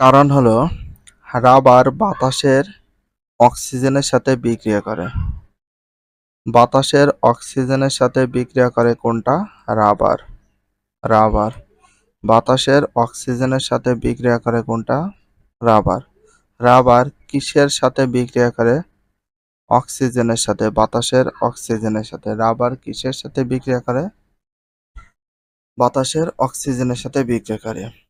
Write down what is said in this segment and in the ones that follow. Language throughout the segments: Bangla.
কারণ হলো রাবার বাতাসের অক্সিজেনের সাথে বিক্রিয়া করে। বাতাসের অক্সিজেনের সাথে বিক্রিয়া করে কোনটা? রাবার রাবার বাতাসের অক্সিজেনের সাথে বিক্রিয়া করে কোনটা? রাবার রাবার কিসের সাথে বিক্রিয়া করে? অক্সিজেনের সাথে, বাতাসের অক্সিজেনের সাথে। রাবার কিসের সাথে বিক্রিয়া করে? বাতাসের অক্সিজেনের সাথে বিক্রিয়া করে।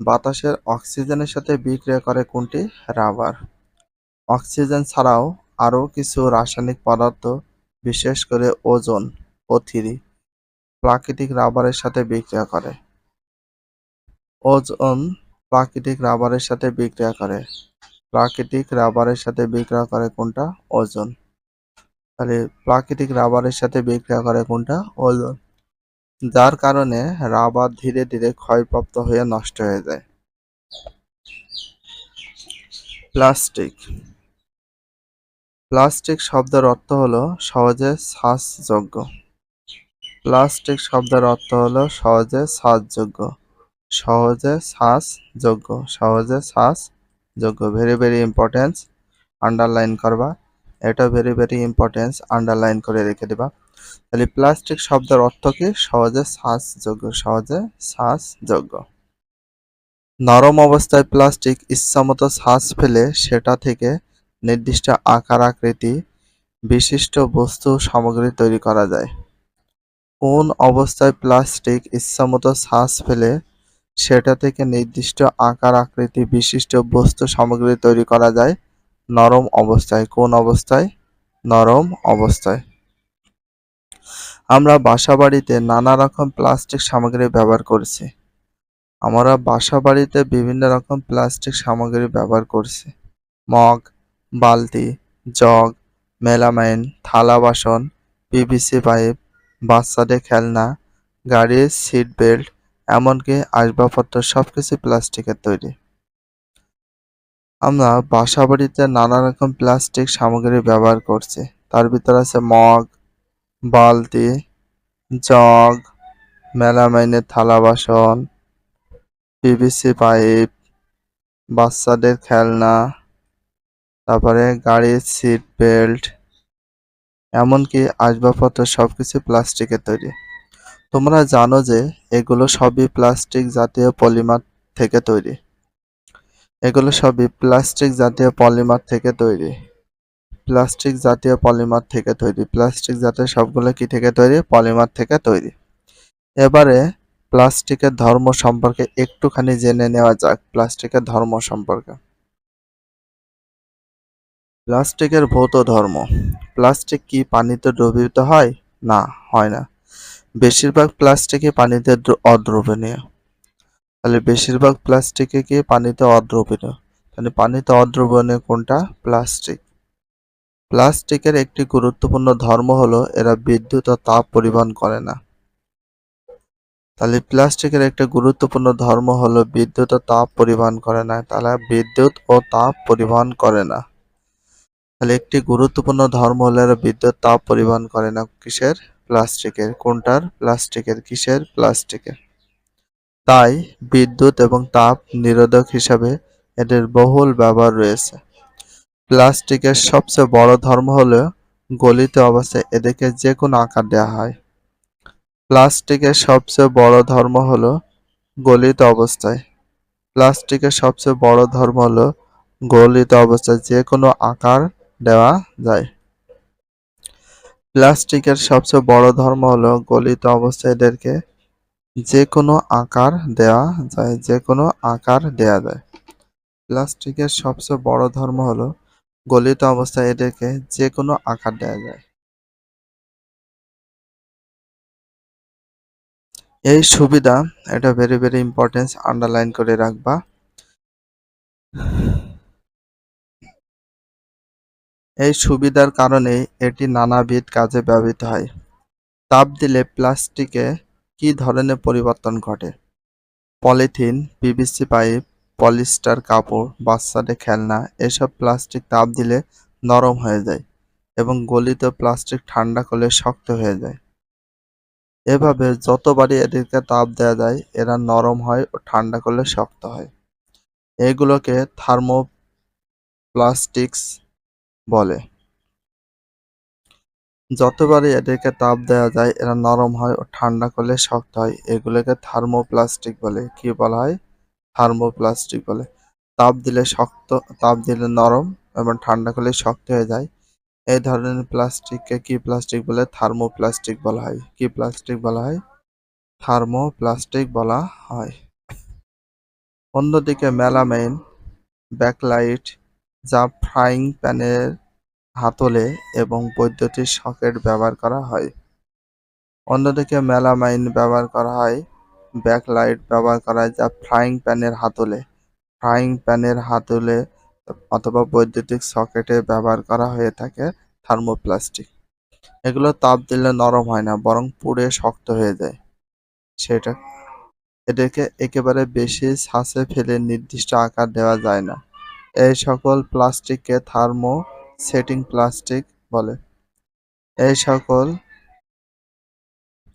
বাতাসের অক্সিজেনের সাথে বিক্রিয়া করে কোনটি? রাবার। অক্সিজেন ছাড়াও আরও কিছু রাসায়নিক পদার্থ, বিশেষ করে ওজন ও থ্রি, প্রাকৃতিক রাবারের সাথে বিক্রিয়া করে। ওজন প্রাকৃতিক রাবারের সাথে বিক্রিয়া করে। প্রাকৃতিক রাবারের সাথে বিক্রিয়া করে কোনটা? ওজন। তাহলে প্রাকৃতিক রাবারের সাথে বিক্রিয়া করে কোনটা? ওজোন। যার কারণে রাবার ধীরে ধীরে ক্ষয়প্রাপ্ত হয়ে নষ্ট হয়ে যায়। প্লাস্টিক। প্লাস্টিক শব্দের অর্থ হলো সহজে শ্বাসযোগ্য। প্লাস্টিক শব্দের অর্থ হলো সহজে শ্বাসযোগ্য। সহজে শ্বাসযোগ্য। সহজে শ্বাসযোগ্য। ভেরি ভেরি ইম্পর্টেন্স আন্ডারলাইন করবা। এটা ভেরি ভেরি ইম্পর্টেন্স আন্ডারলাইন করে রেখে দিবা। তাহলে প্লাস্টিক শব্দের অর্থ কি সহজে শ্বাসযোগ্য সহজে শ্বাসযোগ্য। নরম অবস্থায় প্লাস্টিক ইচ্ছামতো শ্বাস ফেলে সেটা থেকে নির্দিষ্ট আকার আকৃতি, বিশিষ্ট বস্তু সামগ্রী তৈরি করা যায়। কোন অবস্থায় প্লাস্টিক ইচ্ছামতো শ্বাস ফেলে সেটা থেকে নির্দিষ্ট আকার আকৃতি, বিশিষ্ট বস্তু সামগ্রী তৈরি করা যায় নরম অবস্থায়। কোন অবস্থায়? নরম অবস্থায়। আমরা বাসাবাড়িতে নানা রকম প্লাস্টিক সামগ্রী ব্যবহার করছি। আমরা বাসা বাড়িতে বিভিন্ন রকম প্লাস্টিক সামগ্রী ব্যবহার করছি। মগ, বালতি, জগ, মেলামাইন, থালা বাসন, পিভিসি পাইপ, বাচ্চাদের খেলনা, গাড়ির সিট বেল্ট, এমনকি আসবাবপত্র সবকিছু প্লাস্টিকের তৈরি। আমরা বাসাবাড়িতে নানা রকম প্লাস্টিক সামগ্রী ব্যবহার করছি। তার ভিতরে আছে মগ বালতি, জগ মেলামাইনের থালা বাসন, পিভিসি পাইপ, বাচ্চাদের খেলনা, তারপরে গাড়ির সিট বেল্ট এমনকি আসবাবপত্র সব কিছু প্লাস্টিকের তৈরি। তোমরা জানো যে এগুলো সবই প্লাস্টিক জাতীয় পলিমার থেকে তৈরি। এগুলো সবই প্লাস্টিক জাতীয় পলিমার থেকে তৈরি। প্লাস্টিক জাতীয় পলিমার থেকে তৈরি। প্লাস্টিক জাতীয় সবগুলো কি থেকে তৈরি? পলিমার থেকে তৈরি। এবারে প্লাস্টিকের ধর্ম সম্পর্কে একটুখানি জেনে নেওয়া যাক, প্লাস্টিকের ধর্ম সম্পর্কে। প্লাস্টিকের ভৌত ধর্ম। প্লাস্টিক কি পানিতে দ্রবীভূত হয়? না হয় না। বেশিরভাগ প্লাস্টিকই পানিতে দ্র- অদ্রবণীয়। তাহলে বেশিরভাগ প্লাস্টিকে কি পানিতে অদ্রবণীয়? তাহলে পানিতে অদ্রবণীয় কোনটা? প্লাস্টিক। প্লাস্টিকের একটি গুরুত্বপূর্ণ ধর্ম হলো এরা বিদ্যুৎ ও তাপ পরিবহন করে না। তাহলে প্লাস্টিকের একটা গুরুত্বপূর্ণ ধর্ম হলো বিদ্যুৎ ও তাপ পরিবহন করে না। তাহলে বিদ্যুৎ ও তাপ পরিবহন করে না। তাহলে একটি গুরুত্বপূর্ণ ধর্ম হলো এরা বিদ্যুৎ, তাপ পরিবহন করে না। কিসের? প্লাস্টিকের। কোনটার? প্লাস্টিকের। কিসের? প্লাস্টিকের। তাই বিদ্যুৎ এবং তাপ নিরোধক হিসাবে এদের বহুল ব্যবহার রয়েছে। প্লাস্টিকের সবচেয়ে বড় ধর্ম হলো গলিত অবস্থায় এদেরকে যে কোনো আকার দেওয়া হয়। প্লাস্টিকের সবচেয়ে বড় ধর্ম হলো গলিত অবস্থায় প্লাস্টিকের সবচেয়ে বড় ধর্ম হলো গলিত অবস্থায় যে কোনো আকার দেওয়া যায়। প্লাস্টিকের সবচেয়ে বড় ধর্ম হলো গলিত অবস্থায় এদেরকে যে কোনো আকার দেওয়া যায়, যে কোনো আকার দেওয়া যায়। প্লাস্টিকের সবচেয়ে বড় ধর্ম হলো গলিত অবস্থায় এদেরকে যে কোনো আকার দেওয়া যায়। এই সুবিধা এটা ভেরি ভেরি ইম্পর্টেন্স আন্ডারলাইন করে রাখবা। এই সুবিধার কারণে এটি নানাবিধ কাজে ব্যবহৃত হয়। তাপ দিলে প্লাস্টিকে কি ধরনের পরিবর্তন ঘটে? পলিথিন পিভিসি পাইপ পলিস্টার কাপড়, বাচ্চাদের খেলনা, এসব প্লাস্টিক তাপ দিলে নরম হয়ে যায় এবং গলিত প্লাস্টিক ঠান্ডা করলে শক্ত হয়ে যায়। এভাবে যতবারই এদেরকে তাপ দেওয়া যায়, এরা নরম হয় ও ঠান্ডা করলে শক্ত হয়। এগুলোকে থার্মো থার্মোপ্লাস্টিক্স বলে। যতবারই এদেরকে তাপ দেওয়া যায়, এরা নরম হয় ও ঠান্ডা করলে শক্ত হয়। এগুলোকে থার্মোপ্লাস্টিক বলে। কি বলা হয়? থার্মোপ্লাস্টিক বলে। তাপ দিলে শক্ত, তাপ দিলে নরম এবং ঠান্ডা করলে শক্ত হয়ে যায়। এই ধরনের প্লাস্টিককে কি প্লাস্টিক বলে? থার্মোপ্লাস্টিক বলা হয়। কি প্লাস্টিক বলা হয়? থার্মোপ্লাস্টিক বলা হয়। অন্যদিকে মেলামাইন, ব্যাকলাইট, যা ফ্রাইং প্যানের হাতলে এবং বৈদ্যুতিক সকেট ব্যবহার করা হয়। অন্যদিকে মেলামাইন ব্যবহার করা হয়। ব্যাকলাইট ব্যবহার করা হয় যা ফ্রাইং প্যানের হাতলে ফ্রাইং প্যানের হাতলে অথবা বৈদ্যুতিক সকেটে ব্যবহার করা হয়ে থাকে থার্মোপ্লাস্টিক। এগুলো তাপ দিলে নরম হয় না, বরং পুড়ে শক্ত হয়ে যায়। সেটা, এটাকে একেবারে বেশি ছাঁচে ফেলে নির্দিষ্ট আকার দেওয়া যায় না। এই সকল প্লাস্টিককে থার্মো সেটিং প্লাস্টিক বলে। এই সকল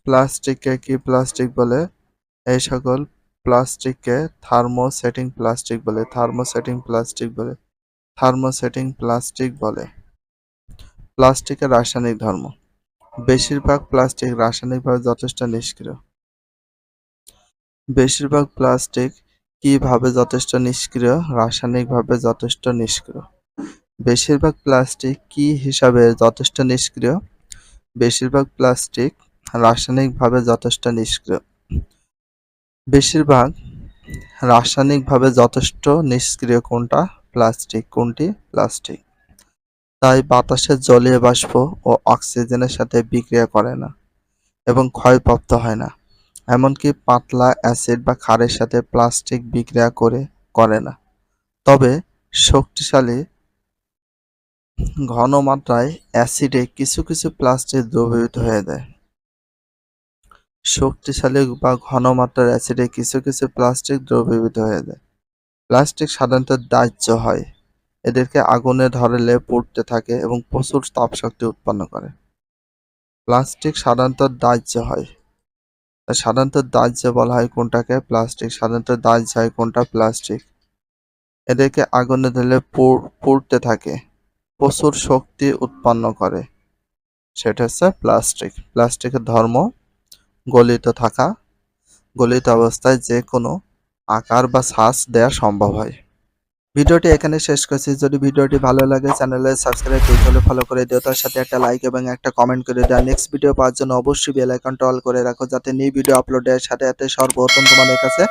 প্লাস্টিককে কি প্লাস্টিক বলে? এই সকল প্লাস্টিককে থার্মোসেটিং প্লাস্টিক বলে থার্মোসেটিং প্লাস্টিক বলে থার্মোসেটিং প্লাস্টিক বলে। প্লাস্টিকের রাসায়নিক ধর্ম। বেশিরভাগ প্লাস্টিক রাসায়নিকভাবে যথেষ্ট নিষ্ক্রিয়। বেশিরভাগ প্লাস্টিক কীভাবে যথেষ্ট নিষ্ক্রিয়? রাসায়নিকভাবে যথেষ্ট নিষ্ক্রিয়। বেশিরভাগ প্লাস্টিক কি হিসাবে যথেষ্ট নিষ্ক্রিয়? বেশিরভাগ প্লাস্টিক রাসায়নিকভাবে যথেষ্ট নিষ্ক্রিয়। বেশিরভাগ রাসায়নিকভাবে যথেষ্ট নিষ্ক্রিয় কোনটা প্লাস্টিক কোনটি প্লাস্টিক তাই বাতাসের জলীয় বাষ্প ও অক্সিজেনের সাথে বিক্রিয়া করে না এবং ক্ষয়প্রাপ্ত হয় না, এমনকি পাতলা অ্যাসিড বা ক্ষারের সাথে প্লাস্টিক বিক্রিয়া করে করে না। তবে শক্তিশালী ঘনমাত্রায় অ্যাসিডে কিছু কিছু প্লাস্টিক দ্রবীভূত হয়ে যায়। শক্তিশালী বা ঘনমাত্রার অ্যাসিডে কিছু কিছু প্লাস্টিক দ্রবীভূত হয়ে যায়। প্লাস্টিক সাধারণত দাহ্য হয়, এদেরকে আগুনে ধরালে পুড়তে থাকে এবং প্রচুর তাপশক্তি উৎপন্ন করে। প্লাস্টিক সাধারণত দাহ্য হয় সাধারণত দাহ্য বলা হয় কোনটাকে? প্লাস্টিক সাধারণত দাহ্য হয় কোনটা? প্লাস্টিক। এদেরকে আগুনে ধরলে পুড়তে থাকে, প্রচুর শক্তি উৎপন্ন করে, সেটা হচ্ছে প্লাস্টিক। প্লাস্টিকের ধর্ম গলিত থাকা, গলিত অবস্থায় যে কোনো আকার বা শ্বাস দেওয়া সম্ভব হয়। ভিডিওটি এখানে শেষ করছি। যদি ভিডিওটি ভালো লাগে চ্যানেলে সাবস্ক্রাইব হলে ফলো করে দিও। তার সাথে একটা লাইক এবং একটা কমেন্ট করে দেওয়া নেক্সট ভিডিও পাওয়ার জন্য অবশ্যই বেল আইকনটা অল করে রাখো যাতে নিউ ভিডিও আপলোডের সাথে সাথে সর্বপ্রথম তোমাদের কাছে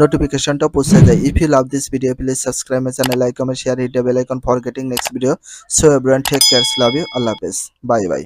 নোটিফিকেশনটা পৌঁছে যায়। If you love this video please subscribe my channel like comment share hit bell icon for getting next video so everyone take cares love you আল্লাহ হাফেজ বাই বাই